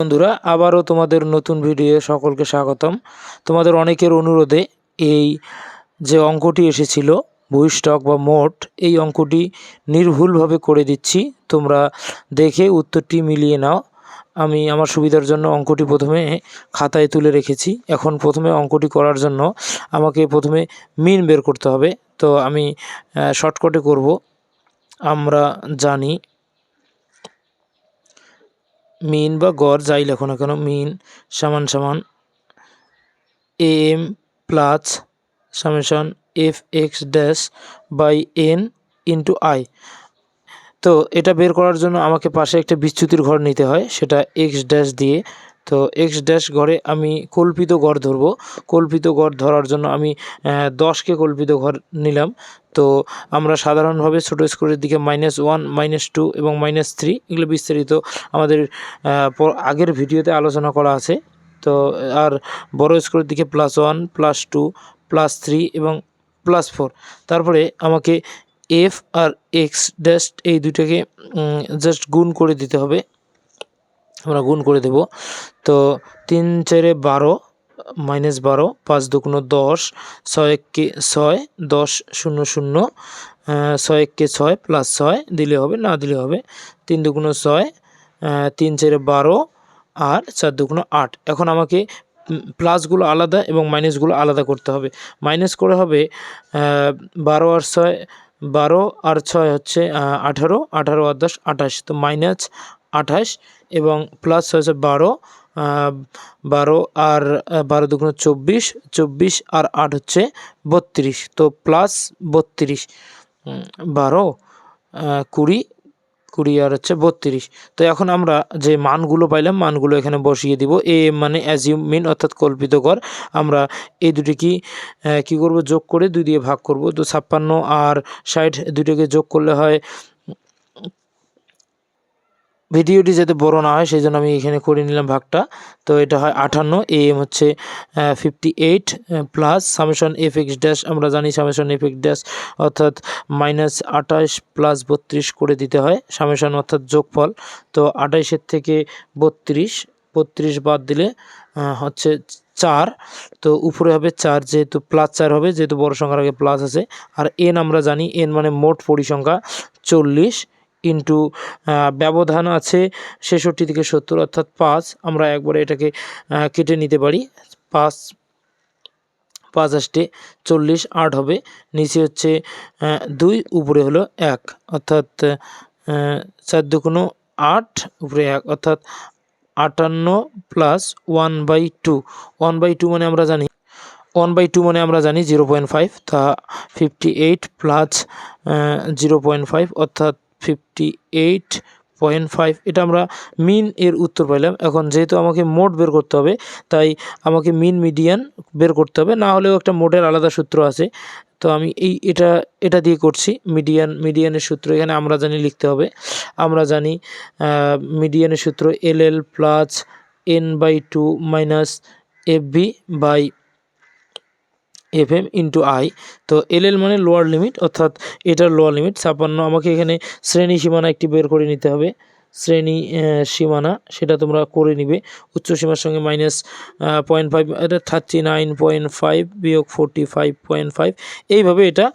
বন্ধুরা, আবারও তোমাদের নতুন ভিডিও সকলকে স্বাগতম। তোমাদের অনেকের অনুরোধে এই যে অঙ্কটি এসেছিল ভূস্টক বা মোট, এই অঙ্কটি নির্ভুলভাবে করে দিচ্ছি। তোমরা দেখে উত্তরটি মিলিয়ে নাও। আমি আমার সুবিধার জন্য অঙ্কটি প্রথমে খাতায় তুলে রেখেছি। এখন প্রথমে অঙ্কটি করার জন্য আমাকে প্রথমে মিন বের করতে হবে। তো আমি শর্টকটে করব। আমরা জানি মিন বা গড় যাই লেখো না কেন, মিন সমান সমান A M plus summation F X dash by N into I. তো এটা বের করার জন্য আমাকে পাশে একটা বিচ্যুতির ঘর নিতে হয়, সেটা এক্স ড্যাশ দিয়ে তো এক্স ড্যাশ ঘরে আমি কল্পিত ঘর ধরবো। কল্পিত ঘর ধরার জন্য আমি দশকে কল্পিত ঘর নিলাম। তো আমরা সাধারণভাবে ছোটো স্কোরের দিকে মাইনাস ওয়ান মাইনাস টু এবং মাইনাস থ্রি এগুলো বিস্তারিত আমাদের আগের ভিডিওতে আলোচনা করা আছে। তো আর বড় স্কোরের দিকে plus one plus two plus three এবং প্লাস ফোর তারপরে আমাকে এফ আর এক্স ড্যাশ এই দুটাকে জাস্ট গুণ করে দিতে হবে। আমরা গুণ করে দেব। তো তিন চারে বারো, মাইনাস বারো, পাঁচ দুগুণ দশ, ছয় এককে ছয়, দশ শূন্য শূন্য ছয় এককে ছয় প্লাস ছয় দিলে হবে, না দিলে হবে, তিন দুগুণ ছয় তিন চারে বারো আর চার দুগুণো আট। এখন আমাকে প্লাসগুলো আলাদা এবং মাইনাসগুলো আলাদা করতে হবে। মাইনাস করে হবে বারো আর ছয়, বারো আর ছয় হচ্ছে আঠারো আঠারো আর দশ, আঠাশ। তো মাইনাস আঠাশ এবং প্লাস হয়েছে বারো বারো আর বারো দুগুণ চব্বিশ চব্বিশ আর আট হচ্ছে বত্রিশ, তো প্লাস বত্রিশ বারো কুড়ি কুড়ি আর হচ্ছে বত্রিশ। তো এখন আমরা যে মানগুলো পাইলাম, মানগুলো এখানে বসিয়ে দিব। এ মানে অ্যাজিউম মিন অর্থাৎ কল্পিত কর। আমরা এই দুটি কি কী করব? যোগ করে দুই দিয়ে ভাগ করব। তো ছাপ্পান্ন আর ষাট দুটোকে যোগ করলে হয় ভিডিওটি যাতে বড় না হয়, সেই জন্য আমি এখানে করে নিলাম ভাগটা। তো এটা হয় আটান্ন এ এম হচ্ছে fifty eight plus summation F X dash আমরা জানি সামেশন এফ এক্স ড্যাশ অর্থাৎ মাইনাস আঠাশ প্লাস বত্রিশ করে দিতে হয়। সামেশন অর্থাৎ যোগফল। তো আঠাইশের থেকে বত্রিশ বত্রিশ বাদ দিলে হচ্ছে চার। তো উপরে হবে চার, যেহেতু প্লাস চার হবে, যেহেতু বড় সংখ্যার আগে প্লাস আছে। আর এন আমরা জানি এন মানে মোট পরিসংখ্যা, চল্লিশ। ইন্টু ব্যবধান আছে ছেষট্টি থেকে সত্তর, অর্থাৎ পাঁচ। আমরা একবারে এটাকে কেটে নিতে পারি। পাঁচ পাঁচ আসটে চল্লিশ, আট হবে। নিচে হচ্ছে দুই, উপরে হলো এক। অর্থাৎ চার দুগুণ আট, উপরে এক। অর্থাৎ আটান্ন plus one by two one by two মানে আমরা জানি ওয়ান বাই টু মানে আমরা জানি জিরো পয়েন্ট ফাইভ তা fifty eight plus zero point five অর্থাৎ ফিফটি এইট পয়েন্ট ফাইভ এটা আমরা মিন এর উত্তর পাইলাম। এখন যেহেতু আমাকে মোট বের করতে হবে, তাই আমাকে মিন মিডিয়ান বের করতে হবে। না হলেও একটা মোটের আলাদা সূত্র আছে। তো আমি এই এটা এটা দিয়ে করছি। মিডিয়ান মিডিয়ানের সূত্র এখানে আমরা জানি লিখতে হবে। আমরা জানি মিডিয়ানের সূত্র L L plus N by two minus F B by F M into I তো এল এল মানে লোয়ার লিমিট অর্থাৎ এটার লোয়ার লিমিট ছাপান্ন আমাকে এখানে শ্রেণি সীমানা একটি বের করে নিতে হবে। শ্রেণি সীমানা, সেটা তোমরা করে নিবে। উচ্চ সীমার সঙ্গে মাইনাস পয়েন্ট ফাইভ এটা থার্টি নাইন পয়েন্ট ফাইভ বিয়োগ ফোরটি ফাইভ পয়েন্ট ফাইভ এইভাবে এটা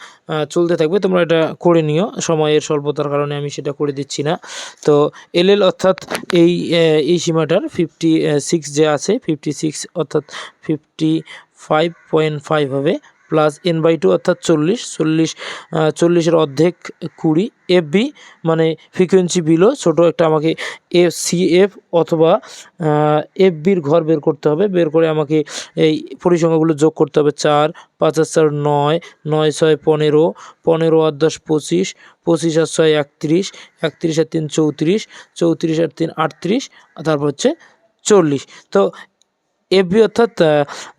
চলতে থাকবে। তোমরা এটা করে নিও। সময়ের স্বল্পতার কারণে আমি সেটা করে দিচ্ছি না। তো এল এল অর্থাৎ এই এই সীমাটার ফিফটি সিক্স যে আছে ফিফটি সিক্স অর্থাৎ ফিফটি ফাইভ পয়েন্ট ফাইভ হবে প্লাস এন বাই টু অর্থাৎ চল্লিশ চল্লিশ চল্লিশের অর্ধেক কুড়ি এফ বি মানে ফ্রিকোয়েন্সি বিলো ছোটো একটা আমাকে এফ সি এফ অথবা এফ বির ঘর বের করতে হবে, বের করে আমাকে এই পরিসংখ্যাগুলো যোগ করতে হবে চার, পাঁচ আর চার নয় নয় ছয় পনেরো পনেরো আর দশ পঁচিশ পঁচিশ আর ছয় একত্রিশ একত্রিশ আর তিন চৌত্রিশ চৌত্রিশ আর তিন আটত্রিশ, তারপর হচ্ছে চল্লিশ। তো এফবি অর্থাৎ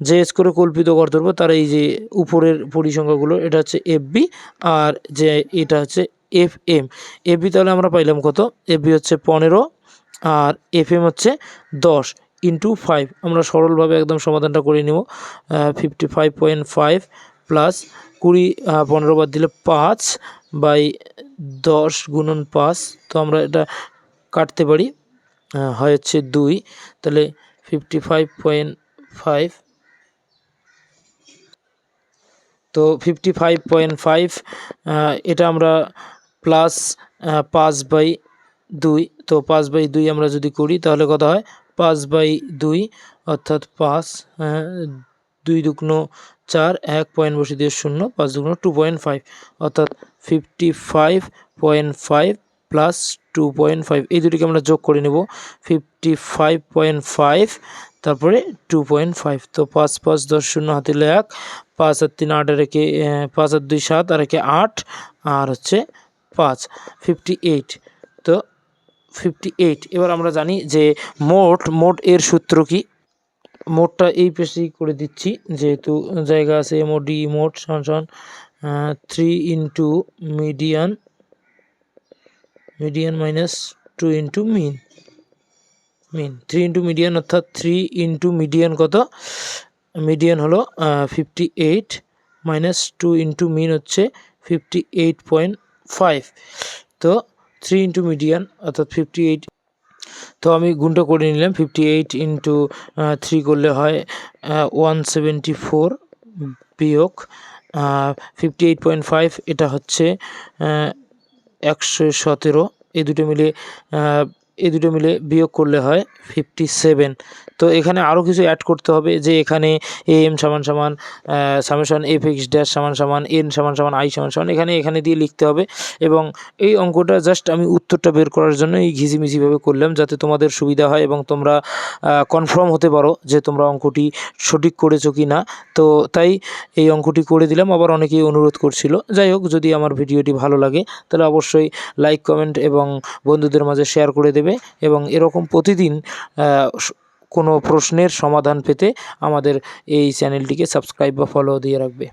যে স্কোরে কল্পিত কর ধরবো, তার এই যে উপরের পরিসংখ্যাগুলো, এটা হচ্ছে এফবি আর যে এটা হচ্ছে এফ এম এফবি তাহলে আমরা পাইলাম কত? এফবি হচ্ছে পনেরো আর এফ এম হচ্ছে দশ ইন্টু ফাইভ আমরা সরলভাবে একদম সমাধানটা করে নেব। Fifty five point five plus কুড়ি পনেরো বাদ দিলে পাঁচ বাই দশ গুণন পাঁচ। তো আমরা এটা কাটতে পারি। হয় হচ্ছে দুই। তাহলে ফিফটি ফাইভ পয়েন্ট ফাইভ তো ফিফটি ফাইভ পয়েন্ট ফাইভ এটা আমরা প্লাস পাঁচ বাই দুই। তো পাঁচ বাই দুই আমরা যদি করি, তাহলে কত হয়? পাঁচ বাই দুই, অর্থাৎ পাঁচ দুই দুগুণ চার, এক পয়েন্ট বসে দিয়ে শূন্য, পাঁচ দুগুণ টু পয়েন্ট ফাইভ, অর্থাৎ fifty five point five plus two point five এই দুটিকে আমরা যোগ করে নেব। ফিফটি ফাইভ পয়েন্ট ফাইভ তারপরে টু পয়েন্ট ফাইভ তো পাঁচ পাঁচ দশ শূন্য হাতিলে এক, পাঁচ আর তিন আট আর একে পাঁচ আর দুই সাত আর একে আট, আর হচ্ছে পাঁচ। ফিফটি এইট তো ফিফটি এইট এবার আমরা জানি যে মোট মোট এর সূত্র কি? মোটটা এই পেশেই করে দিচ্ছি, যেহেতু জায়গা আছে এমওডি মোট সমান সমান three into median median minus two into mean mean three into median অর্থাৎ থ্রি ইন্টু মিডিয়ান কত? মিডিয়ান হলো fifty eight minus two into mean হচ্ছে ফিফটি এইট পয়েন্ট ফাইভ তো থ্রি ইন্টু মিডিয়ান অর্থাৎ ফিফটি এইট তো আমি গুণটা করে নিলাম ফিফটি এইট ইন্টু থ্রি করলে হয় ওয়ান সেভেন্টি ফোর বিয়োগ ফিফটি এইট পয়েন্ট ফাইভ এটা হচ্ছে একশো সতেরো। এই দুটো মিলে এই দুটো মিলে বিয়োগ করলে হয় ফিফটি সেভেন তো এখানে আরও কিছু অ্যাড করতে হবে যে এখানে এ এম সমান সমান সামেশন এফ এক্স ড্যাশ সমান সমান এন সমান সমান আই সমান সমান, এখানে এখানে দিয়ে লিখতে হবে। এবং এই অঙ্কটা জাস্ট আমি উত্তরটা বের করার জন্য এই ঘিজিমিজিভাবে করলাম যাতে তোমাদের সুবিধা হয় এবং তোমরা কনফার্ম হতে পারো যে তোমরা অঙ্কটি সঠিক করেছ কি না তো তাই এই অঙ্কটি করে দিলাম, আবার অনেকেই অনুরোধ করছিল। যাই হোক, যদি আমার ভিডিওটি ভালো লাগে, তাহলে অবশ্যই লাইক কমেন্ট এবং বন্ধুদের মাঝে শেয়ার করে দেবে। এবং এরকম প্রতিদিন কোনো প্রশ্নের সমাধান পেতে আমাদের এই চ্যানেলটিকে সাবস্ক্রাইব বা ফলো দিয়ে রাখবে।